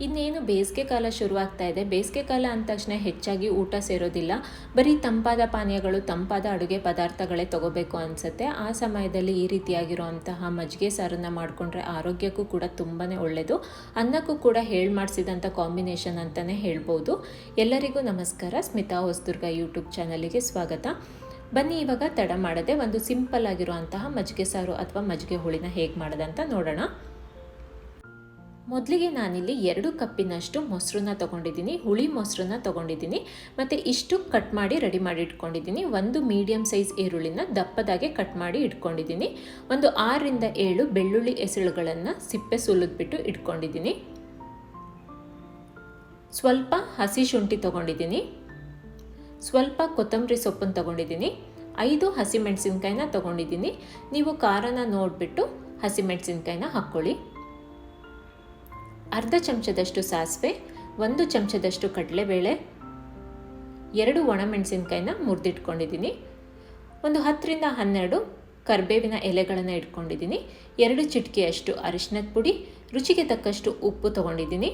ಇನ್ನೇನು ಬೇಸಿಗೆ ಕಾಲ ಶುರುವಾಗ್ತಾ ಇದೆ. ಬೇಸಿಗೆ ಕಾಲ ಅಂದ ತಕ್ಷಣ ಹೆಚ್ಚಾಗಿ ಊಟ ಸೇರೋದಿಲ್ಲ. ಬರೀ ತಂಪಾದ ಪಾನೀಯಗಳು, ತಂಪಾದ ಅಡುಗೆ ಪದಾರ್ಥಗಳೇ ತಗೋಬೇಕು ಅನಿಸುತ್ತೆ. ಆ ಸಮಯದಲ್ಲಿ ಈ ರೀತಿಯಾಗಿರುವಂತಹ ಮಜ್ಜಿಗೆ ಸಾರನ್ನು ಮಾಡಿಕೊಂಡ್ರೆ ಆರೋಗ್ಯಕ್ಕೂ ಕೂಡ ತುಂಬಾ ಒಳ್ಳೆಯದು ಅನ್ನಕ್ಕೂ ಕೂಡ ಹೇಳಿ ಮಾಡಿಸಿದಂಥ ಕಾಂಬಿನೇಷನ್ ಅಂತಲೇ ಹೇಳ್ಬೋದು. ಎಲ್ಲರಿಗೂ ನಮಸ್ಕಾರ. ಸ್ಮಿತಾ ಹೊಸದುರ್ಗ ಯೂಟ್ಯೂಬ್ ಚಾನಲಿಗೆ ಸ್ವಾಗತ. ಬನ್ನಿ ಇವಾಗ ತಡ ಮಾಡದೆ ಒಂದು ಸಿಂಪಲ್ ಆಗಿರುವಂತಹ ಮಜ್ಜಿಗೆ ಸಾರು ಅಥವಾ ಮಜ್ಜಿಗೆ ಹುಳಿನ ಹೇಗೆ ಮಾಡೋದಂತ ನೋಡೋಣ. ಮೊದಲಿಗೆ ನಾನಿಲ್ಲಿ ಎರಡು ಕಪ್ಪಿನಷ್ಟು ಮೊಸರನ್ನ ತೊಗೊಂಡಿದ್ದೀನಿ, ಹುಳಿ ಮೊಸರನ್ನ ತೊಗೊಂಡಿದ್ದೀನಿ, ಮತ್ತು ಇಷ್ಟು ಕಟ್ ಮಾಡಿ ರೆಡಿ ಮಾಡಿ ಇಟ್ಕೊಂಡಿದ್ದೀನಿ. ಒಂದು ಮೀಡಿಯಮ್ ಸೈಜ್ ಈರುಳ್ಳಿನ ದಪ್ಪದಾಗೆ ಕಟ್ ಮಾಡಿ ಇಟ್ಕೊಂಡಿದ್ದೀನಿ. ಒಂದು ಆರರಿಂದ ಏಳು ಬೆಳ್ಳುಳ್ಳಿ ಎಸಳುಗಳನ್ನು ಸಿಪ್ಪೆ ಸುಲಿದ್ಬಿಟ್ಟು ಇಟ್ಕೊಂಡಿದ್ದೀನಿ. ಸ್ವಲ್ಪ ಹಸಿ ಶುಂಠಿ ತೊಗೊಂಡಿದ್ದೀನಿ. ಸ್ವಲ್ಪ ಕೊತ್ತಂಬರಿ ಸೊಪ್ಪನ್ನು ತೊಗೊಂಡಿದ್ದೀನಿ. ಐದು ಹಸಿಮೆಣಸಿನ್ಕಾಯಿನ ತೊಗೊಂಡಿದ್ದೀನಿ. ನೀವು ಖಾರನ ನೋಡಿಬಿಟ್ಟು ಹಸಿಮೆಣಸಿನ್ಕಾಯಿನ ಹಾಕ್ಕೊಳ್ಳಿ. ಅರ್ಧ ಚಮಚದಷ್ಟು ಸಾಸಿವೆ, ಒಂದು ಚಮಚದಷ್ಟು ಕಡಲೆಬೇಳೆ, ಎರಡು ಒಣಮೆಣಸಿನ್ಕಾಯಿನ ಮುರಿದಿಟ್ಕೊಂಡಿದ್ದೀನಿ. ಒಂದು ಹತ್ತರಿಂದ ಹನ್ನೆರಡು ಕರಿಬೇವಿನ ಎಲೆಗಳನ್ನು ಇಟ್ಕೊಂಡಿದ್ದೀನಿ. ಎರಡು ಚಿಟಿಕೆಯಷ್ಟು ಅರಿಶಿನದ ಪುಡಿ, ರುಚಿಗೆ ತಕ್ಕಷ್ಟು ಉಪ್ಪು ತೊಗೊಂಡಿದ್ದೀನಿ.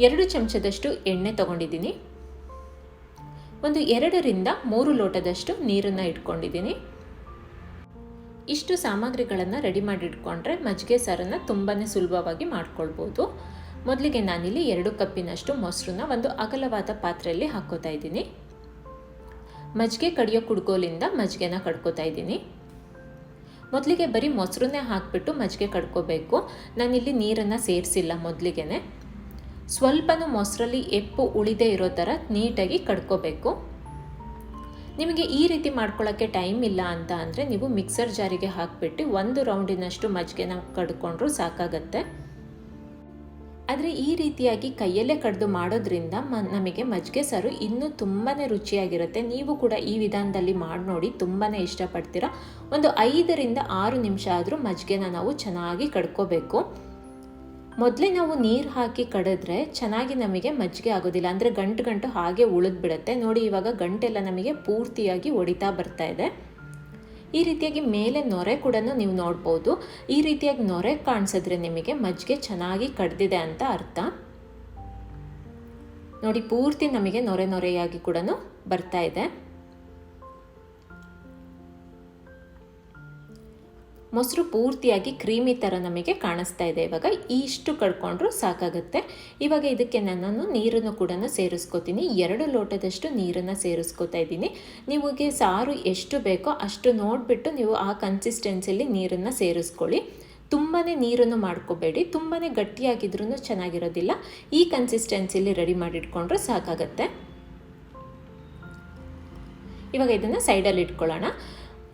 ಎರಡು ಚಮಚದಷ್ಟು ಎಣ್ಣೆ ತೊಗೊಂಡಿದ್ದೀನಿ. ಒಂದು ಎರಡರಿಂದ ಮೂರು ಲೋಟದಷ್ಟು ನೀರನ್ನು ಇಟ್ಕೊಂಡಿದ್ದೀನಿ. ಇಷ್ಟು ಸಾಮಗ್ರಿಗಳನ್ನು ರೆಡಿ ಮಾಡಿ ಇಟ್ಕೊಂಡ್ರೆ ಮಜ್ಜಿಗೆ ಸಾರನ್ನು ತುಂಬಾ ಸುಲಭವಾಗಿ ಮಾಡ್ಕೊಳ್ಬೋದು. ಮೊದಲಿಗೆ ನಾನಿಲ್ಲಿ ಎರಡು ಕಪ್ಪಿನಷ್ಟು ಮೊಸರನ್ನ ಒಂದು ಅಗಲವಾದ ಪಾತ್ರೆಯಲ್ಲಿ ಹಾಕೋತಾ ಇದ್ದೀನಿ. ಮಜ್ಜಿಗೆ ಕಡಿಯೋ ಕುಡ್ಗೋಲಿಂದ ಮಜ್ಜಿಗೆನ ಕಡ್ಕೋತಾ ಇದ್ದೀನಿ. ಮೊದಲಿಗೆ ಬರೀ ಮೊಸರನ್ನೇ ಹಾಕಿಬಿಟ್ಟು ಮಜ್ಜಿಗೆ ಕಡ್ಕೋಬೇಕು. ನಾನಿಲ್ಲಿ ನೀರನ್ನು ಸೇರಿಸಿಲ್ಲ ಮೊದಲಿಗೆ ಸ್ವಲ್ಪನೂ ಮೊಸರಲ್ಲಿ ಎಪ್ಪು ಉಳಿದೇ ಇರೋ ಥರ ನೀಟಾಗಿ ಕಡ್ಕೋಬೇಕು. ನಿಮಗೆ ಈ ರೀತಿ ಮಾಡ್ಕೊಳ್ಳೋಕ್ಕೆ ಟೈಮ್ ಇಲ್ಲ ಅಂತ ಅಂದರೆ ನೀವು ಮಿಕ್ಸರ್ ಜಾರಿಗೆ ಹಾಕಿಬಿಟ್ಟು ಒಂದು ರೌಂಡಿನಷ್ಟು ಮಜ್ಜಿಗೆನ ಕಡ್ಕೊಂಡ್ರೂ ಸಾಕಾಗತ್ತೆ. ಆದರೆ ಈ ರೀತಿಯಾಗಿ ಕೈಯಲ್ಲೇ ಕಡ್ದು ಮಾಡೋದ್ರಿಂದ ಮ, ನಮಗೆ ಮಜ್ಜಿಗೆ ಸಾರು ಇನ್ನೂ ತುಂಬಾ ರುಚಿಯಾಗಿರುತ್ತೆ. ನೀವು ಕೂಡ ಈ ವಿಧಾನದಲ್ಲಿ ಮಾಡಿ ನೋಡಿ ತುಂಬಾ ಇಷ್ಟಪಡ್ತೀರಾ. ಒಂದು ಐದರಿಂದ ಆರು ನಿಮಿಷ ಆದರೂ ಮಜ್ಜಿಗೆನ ನಾವು ಚೆನ್ನಾಗಿ ಕಡ್ಕೋಬೇಕು. ಮೊದಲೇ ನಾವು ನೀರು ಹಾಕಿ ಕಡಿದ್ರೆ ಚೆನ್ನಾಗಿ ನಮಗೆ ಮಜ್ಜಿಗೆ ಆಗೋದಿಲ್ಲ. ಅಂದರೆ ಗಂಟು ಗಂಟು ಹಾಗೆ ಉಳಿದ್ಬಿಡುತ್ತೆ ನೋಡಿ, ಇವಾಗ ಗಂಟೆಲ್ಲ ನಮಗೆ ಪೂರ್ತಿಯಾಗಿ ಒಡಿತಾ ಬರ್ತಾ ಇದೆ. ಈ ರೀತಿಯಾಗಿ ಮೇಲೆ ನೊರೆ ಕೂಡ ನೀವು ನೋಡ್ಬೋದು. ಈ ರೀತಿಯಾಗಿ ನೊರೆ ಕಾಣಿಸಿದ್ರೆ ನಿಮಗೆ ಮಜ್ಜಿಗೆ ಚೆನ್ನಾಗಿ ಕಡ್ದಿದೆ ಅಂತ ಅರ್ಥ. ನೋಡಿ, ಪೂರ್ತಿ ನಮಗೆ ನೊರೆ ನೊರೆಯಾಗಿ ಕೂಡ ಬರ್ತಾ ಇದೆ. ಮೊಸರು ಪೂರ್ತಿಯಾಗಿ ಕ್ರೀಮಿ ಥರ ನಮಗೆ ಕಾಣಿಸ್ತಾ ಇದೆ. ಇವಾಗ ಇಷ್ಟು ಕಡ್ಕೊಂಡ್ರು ಸಾಕಾಗುತ್ತೆ. ಇವಾಗ ಇದಕ್ಕೆ ನಾನು ನೀರನ್ನು ಕೂಡ ಸೇರಿಸ್ಕೋತೀನಿ. ಎರಡು ಲೋಟದಷ್ಟು ನೀರನ್ನು ಸೇರಿಸ್ಕೋತಾ ಇದ್ದೀನಿ. ನಿಮಗೆ ಸಾರು ಎಷ್ಟು ಬೇಕೋ ಅಷ್ಟು ನೋಡಿಬಿಟ್ಟು ನೀವು ಆ ಕನ್ಸಿಸ್ಟೆನ್ಸಿಯಲ್ಲಿ ನೀರನ್ನು ಸೇರಿಸ್ಕೊಳ್ಳಿ. ತುಂಬಾ ನೀರನ್ನು ಮಾಡ್ಕೋಬೇಡಿ. ತುಂಬಾ ಗಟ್ಟಿಯಾಗಿದ್ರೂ ಚೆನ್ನಾಗಿರೋದಿಲ್ಲ. ಈ ಕನ್ಸಿಸ್ಟೆನ್ಸಿಯಲ್ಲಿ ರೆಡಿ ಮಾಡಿಟ್ಕೊಂಡ್ರೆ ಸಾಕಾಗತ್ತೆ. ಇವಾಗ ಇದನ್ನು ಸೈಡಲ್ಲಿ ಇಟ್ಕೊಳ್ಳೋಣ.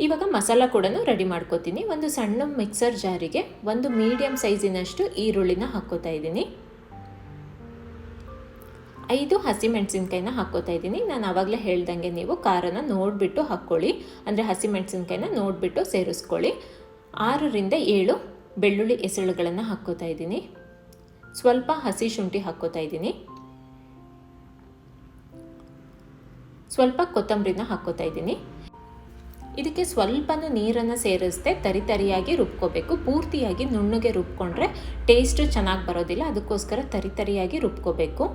ಇವಾಗ ಮಸಾಲ ಕೂಡ ರೆಡಿ ಮಾಡ್ಕೋತೀನಿ. ಒಂದು ಸಣ್ಣ ಮಿಕ್ಸರ್ ಜಾರಿಗೆ ಒಂದು ಮೀಡಿಯಮ್ ಸೈಜಿನಷ್ಟು ಈರುಳ್ಳಿನ ಹಾಕ್ಕೋತಾ ಇದ್ದೀನಿ. ಐದು ಹಸಿಮೆಣಸಿನ್ಕಾಯಿನ ಹಾಕ್ಕೋತಾ ಇದ್ದೀನಿ. ನಾನು ಆವಾಗಲೇ ಹೇಳ್ದಂಗೆ ನೀವು ಖಾರನ ನೋಡಿಬಿಟ್ಟು ಹಾಕ್ಕೊಳ್ಳಿ. ಅಂದರೆ ಹಸಿಮೆಣಸಿನ್ಕಾಯಿನ ನೋಡಿಬಿಟ್ಟು ಸೇರಿಸ್ಕೊಳ್ಳಿ. ಆರರಿಂದ ಏಳು ಬೆಳ್ಳುಳ್ಳಿ ಎಸಳುಗಳನ್ನು ಹಾಕ್ಕೋತಾ ಇದ್ದೀನಿ. ಸ್ವಲ್ಪ ಹಸಿ ಶುಂಠಿ ಹಾಕ್ಕೋತಾ ಇದ್ದೀನಿ. ಸ್ವಲ್ಪ ಕೊತ್ತಂಬರಿನ ಹಾಕ್ಕೋತಾ ಇದ್ದೀನಿ. ಇದಕ್ಕೆ ಸ್ವಲ್ಪನೂ ನೀರನ್ನು ಸೇರಿಸ್ದೆ ತರಿ ತರಿಯಾಗಿ ರುಬ್ಕೋಬೇಕು. ಪೂರ್ತಿಯಾಗಿ ನುಣ್ಣಗೆ ರುಬ್ಕೊಂಡ್ರೆ ಟೇಸ್ಟು ಚೆನ್ನಾಗಿ ಬರೋದಿಲ್ಲ, ಅದಕ್ಕೋಸ್ಕರ ತರಿ ತರಿಯಾಗಿ ರುಬ್ಕೋಬೇಕು.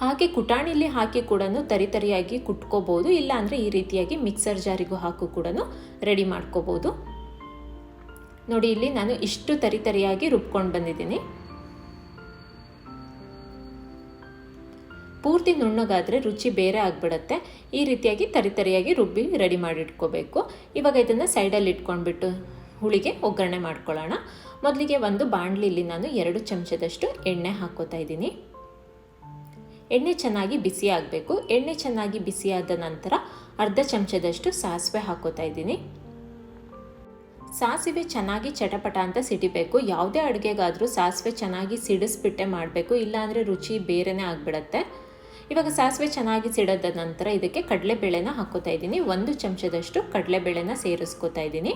ಹಾಗೆ ಕುಟಾಣಿಲಿ ಹಾಕಿ ಕೂಡ ತರಿತರಿಯಾಗಿ ಕುಟ್ಕೋಬೋದು, ಇಲ್ಲಾಂದರೆ ಈ ರೀತಿಯಾಗಿ ಮಿಕ್ಸರ್ ಜಾರಿಗೂ ಹಾಕು ಕೂಡ ರೆಡಿ ಮಾಡ್ಕೋಬೋದು. ನೋಡಿ, ಇಲ್ಲಿ ನಾನು ಇಷ್ಟು ತರಿತರಿಯಾಗಿ ರುಬ್ಕೊಂಡು ಬಂದಿದ್ದೀನಿ. ಪೂರ್ತಿ ನುಣ್ಣಗಾದರೆ ರುಚಿ ಬೇರೆ ಆಗಿಬಿಡುತ್ತೆ. ಈ ರೀತಿಯಾಗಿ ತರಿತರಿಯಾಗಿ ರುಬ್ಬಿ ರೆಡಿ ಮಾಡಿಟ್ಕೋಬೇಕು. ಇವಾಗ ಇದನ್ನು ಸೈಡಲ್ಲಿ ಇಟ್ಕೊಂಡ್ಬಿಟ್ಟು ಹುಳಿಗೆ ಒಗ್ಗರಣೆ ಮಾಡ್ಕೊಳ್ಳೋಣ. ಮೊದಲಿಗೆ ಒಂದು ಬಾಣಲಿಲಿ ನಾನು ಎರಡು ಚಮಚದಷ್ಟು ಎಣ್ಣೆ ಹಾಕೋತಾ ಇದ್ದೀನಿ. ಎಣ್ಣೆ ಚೆನ್ನಾಗಿ ಬಿಸಿ ಆಗಬೇಕು. ಎಣ್ಣೆ ಚೆನ್ನಾಗಿ ಬಿಸಿಯಾದ ನಂತರ ಅರ್ಧ ಚಮಚದಷ್ಟು ಸಾಸಿವೆ ಹಾಕೋತಾ ಇದ್ದೀನಿ. ಸಾಸಿವೆ ಚೆನ್ನಾಗಿ ಚಟಪಟ ಅಂತ ಸಿಡಿಬೇಕು. ಯಾವುದೇ ಅಡುಗೆಗಾದರೂ ಸಾಸಿವೆ ಚೆನ್ನಾಗಿ ಸಿಡಿಸ್ಬಿಟ್ಟೆ ಮಾಡಬೇಕು. ಇಲ್ಲಾಂದರೆ ರುಚಿ ಬೇರೆನೇ ಆಗಿಬಿಡತ್ತೆ. ಇವಾಗ ಸಾಸಿವೆ ಚೆನ್ನಾಗಿ ಸಿಡದ ನಂತರ ಇದಕ್ಕೆ ಕಡಲೆಬೇಳೆನ ಹಾಕೋತಾ ಇದ್ದೀನಿ. ಒಂದು ಚಮಚದಷ್ಟು ಕಡಲೆಬೇಳೆನ ಸೇರಿಸ್ಕೋತಾ ಇದ್ದೀನಿ.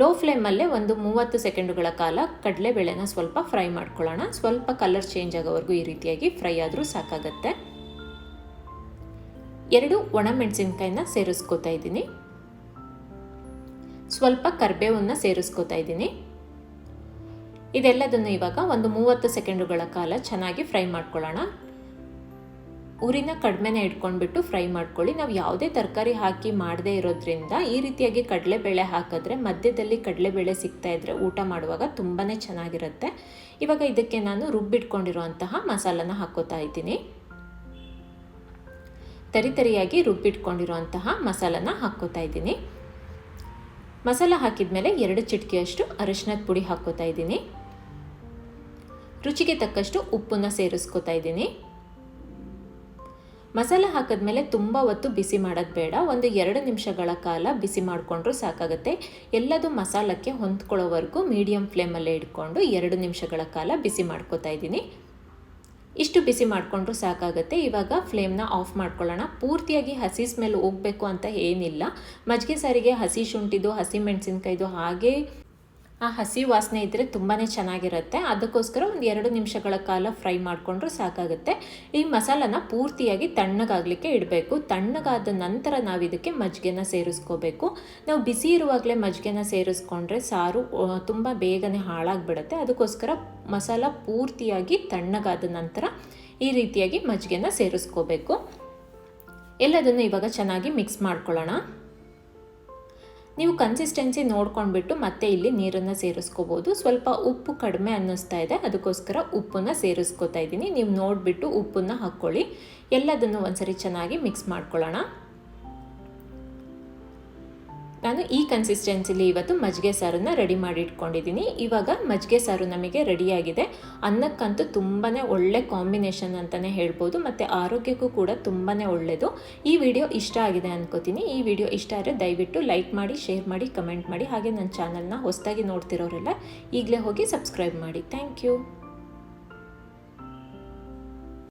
ಲೋ ಫ್ಲೇಮಲ್ಲೇ ಒಂದು ಮೂವತ್ತು ಸೆಕೆಂಡುಗಳ ಕಾಲ ಕಡಲೆಬೇಳೆನ ಸ್ವಲ್ಪ ಫ್ರೈ ಮಾಡ್ಕೊಳ್ಳೋಣ. ಸ್ವಲ್ಪ ಕಲರ್ ಚೇಂಜ್ ಆಗೋವರೆಗೂ ಈ ರೀತಿಯಾಗಿ ಫ್ರೈ ಆದರೂ ಸಾಕಾಗತ್ತೆ. ಎರಡು ಒಣಮೆಣಸಿನ್ಕಾಯಿನ ಸೇರಿಸ್ಕೋತಾ ಇದ್ದೀನಿ. ಸ್ವಲ್ಪ ಕರ್ಬೇವನ್ನು ಸೇರಿಸ್ಕೋತಾ ಇದ್ದೀನಿ. ಇದೆಲ್ಲದನ್ನು ಇವಾಗ ಒಂದು ಮೂವತ್ತು ಸೆಕೆಂಡುಗಳ ಕಾಲ ಚೆನ್ನಾಗಿ ಫ್ರೈ ಮಾಡ್ಕೊಳ್ಳೋಣ. ಉರಿನ ಕಡಿಮೆನೇ ಇಟ್ಕೊಂಡ್ಬಿಟ್ಟು ಫ್ರೈ ಮಾಡ್ಕೊಳ್ಳಿ. ನಾವು ಯಾವುದೇ ತರಕಾರಿ ಹಾಕಿ ಮಾಡದೇ ಇರೋದ್ರಿಂದ ಈ ರೀತಿಯಾಗಿ ಕಡಲೆಬೇಳೆ ಹಾಕಿದ್ರೆ, ಮಧ್ಯದಲ್ಲಿ ಕಡಲೆಬೇಳೆ ಸಿಗ್ತಾ ಇದ್ರೆ ಊಟ ಮಾಡುವಾಗ ತುಂಬಾ ಚೆನ್ನಾಗಿರುತ್ತೆ. ಇವಾಗ ಇದಕ್ಕೆ ನಾನು ರುಬ್ಬಿಟ್ಕೊಂಡಿರುವಂತಹ ಮಸಾಲನ ಹಾಕೋತಾ ಇದ್ದೀನಿ. ತರಿತರಿಯಾಗಿ ರುಬ್ಬಿಟ್ಕೊಂಡಿರುವಂತಹ ಮಸಾಲನ ಹಾಕೋತಾ ಇದ್ದೀನಿ. ಮಸಾಲ ಹಾಕಿದ ಮೇಲೆ ಎರಡು ಚಿಟಕಿಯಷ್ಟು ಅರಿಶಿನದ ಪುಡಿ ಹಾಕೋತಾ ಇದ್ದೀನಿ. ರುಚಿಗೆ ತಕ್ಕಷ್ಟು ಉಪ್ಪನ್ನು ಸೇರಿಸ್ಕೋತಾ ಇದ್ದೀನಿ. ಮಸಾಲ ಹಾಕಿದ್ಮೇಲೆ ತುಂಬ ಹೊತ್ತು ಬಿಸಿ ಮಾಡೋದು ಬೇಡ. ಒಂದು ಎರಡು ನಿಮಿಷಗಳ ಕಾಲ ಬಿಸಿ ಮಾಡಿಕೊಂಡ್ರೂ ಸಾಕಾಗುತ್ತೆ. ಎಲ್ಲದು ಮಸಾಲಕ್ಕೆ ಹೊಂದ್ಕೊಳ್ಳೋವರೆಗೂ ಮೀಡಿಯಮ್ ಫ್ಲೇಮಲ್ಲೇ ಇಟ್ಕೊಂಡು ಎರಡು ನಿಮಿಷಗಳ ಕಾಲ ಬಿಸಿ ಮಾಡ್ಕೋತಾ ಇದ್ದೀನಿ. ಇಷ್ಟು ಬಿಸಿ ಮಾಡಿಕೊಂಡ್ರೂ ಸಾಕಾಗುತ್ತೆ. ಇವಾಗ ಫ್ಲೇಮ್ನ ಆಫ್ ಮಾಡ್ಕೊಳ್ಳೋಣ. ಪೂರ್ತಿಯಾಗಿ ಹಸಿ ಸ್ಮೆಲ್ ಹೋಗಬೇಕು ಅಂತ ಏನಿಲ್ಲ. ಮಜ್ಜಿಗೆ ಸಾರಿಗೆ ಹಸಿ ಶುಂಠಿದು, ಹಸಿ ಮೆಣಸಿನ್ಕಾಯ್ದು ಹಾಗೆ ಆ ಹಸಿ ವಾಸನೆ ಇದ್ದರೆ ತುಂಬಾ ಚೆನ್ನಾಗಿರುತ್ತೆ. ಅದಕ್ಕೋಸ್ಕರ ಒಂದು ಎರಡು ನಿಮಿಷಗಳ ಕಾಲ ಫ್ರೈ ಮಾಡಿಕೊಂಡ್ರೆ ಸಾಕಾಗುತ್ತೆ. ಈ ಮಸಾಲನ ಪೂರ್ತಿಯಾಗಿ ತಣ್ಣಗಾಗಲಿಕ್ಕೆ ಇಡಬೇಕು. ತಣ್ಣಗಾದ ನಂತರ ನಾವು ಇದಕ್ಕೆ ಮಜ್ಜಿಗೆನ ಸೇರಿಸ್ಕೋಬೇಕು. ನಾವು ಬಿಸಿ ಇರುವಾಗಲೇ ಮಜ್ಜಿಗೆನ ಸೇರಿಸ್ಕೊಂಡ್ರೆ ಸಾರು ತುಂಬ ಬೇಗನೆ ಹಾಳಾಗಿಬಿಡುತ್ತೆ. ಅದಕ್ಕೋಸ್ಕರ ಮಸಾಲ ಪೂರ್ತಿಯಾಗಿ ತಣ್ಣಗಾದ ನಂತರ ಈ ರೀತಿಯಾಗಿ ಮಜ್ಜಿಗೆನ ಸೇರಿಸ್ಕೋಬೇಕು. ಎಲ್ಲದನ್ನು ಇವಾಗ ಚೆನ್ನಾಗಿ ಮಿಕ್ಸ್ ಮಾಡ್ಕೊಳ್ಳೋಣ. ನೀವು ಕನ್ಸಿಸ್ಟೆನ್ಸಿ ನೋಡ್ಕೊಂಡ್ಬಿಟ್ಟು ಮತ್ತೆ ಇಲ್ಲಿ ನೀರನ್ನು ಸೇರಿಸ್ಕೋಬೋದು. ಸ್ವಲ್ಪ ಉಪ್ಪು ಕಡಿಮೆ ಅನ್ನಿಸ್ತಾ ಇದೆ. ಅದಕ್ಕೋಸ್ಕರ ಉಪ್ಪನ್ನು ಸೇರಿಸ್ಕೋತಾ ಇದ್ದೀನಿ. ನೀವು ನೋಡಿಬಿಟ್ಟು ಉಪ್ಪನ್ನು ಹಾಕ್ಕೊಳ್ಳಿ. ಎಲ್ಲದನ್ನು ಒಂದ್ಸರಿ ಚೆನ್ನಾಗಿ ಮಿಕ್ಸ್ ಮಾಡ್ಕೊಳ್ಳೋಣ. ನಾನು ಈ ಕನ್ಸಿಸ್ಟೆನ್ಸಿಲಿ ಇವತ್ತು ಮಜ್ಜಿಗೆ ಸಾರನ್ನ ರೆಡಿ ಮಾಡಿ ಇಟ್ಕೊಂಡಿದ್ದೀನಿ ಇವಾಗ ಮಜ್ಜಿಗೆ ಸಾರು ನಮಗೆ ರೆಡಿಯಾಗಿದೆ ಅನ್ನಕ್ಕಂತೂ ತುಂಬಾ ಒಳ್ಳೆ ಕಾಂಬಿನೇಷನ್ ಅಂತಲೇ ಹೇಳ್ಬೋದು. ಮತ್ತು ಆರೋಗ್ಯಕ್ಕೂ ಕೂಡ ತುಂಬಾ ಒಳ್ಳೆಯದು ಈ ವಿಡಿಯೋ ಇಷ್ಟ ಆಗಿದೆ ಅನ್ಕೋತೀನಿ. ಈ ವಿಡಿಯೋ ಇಷ್ಟ ಆದರೆ ದಯವಿಟ್ಟು ಲೈಕ್ ಮಾಡಿ ಶೇರ್ ಮಾಡಿ ಕಮೆಂಟ್ ಮಾಡಿ. ಹಾಗೆ ನನ್ನ ಚಾನಲ್ನ ಹೊಸದಾಗಿ ನೋಡ್ತಿರೋರೆಲ್ಲ ಈಗಲೇ ಹೋಗಿ ಸಬ್ಸ್ಕ್ರೈಬ್ ಮಾಡಿ. Thank you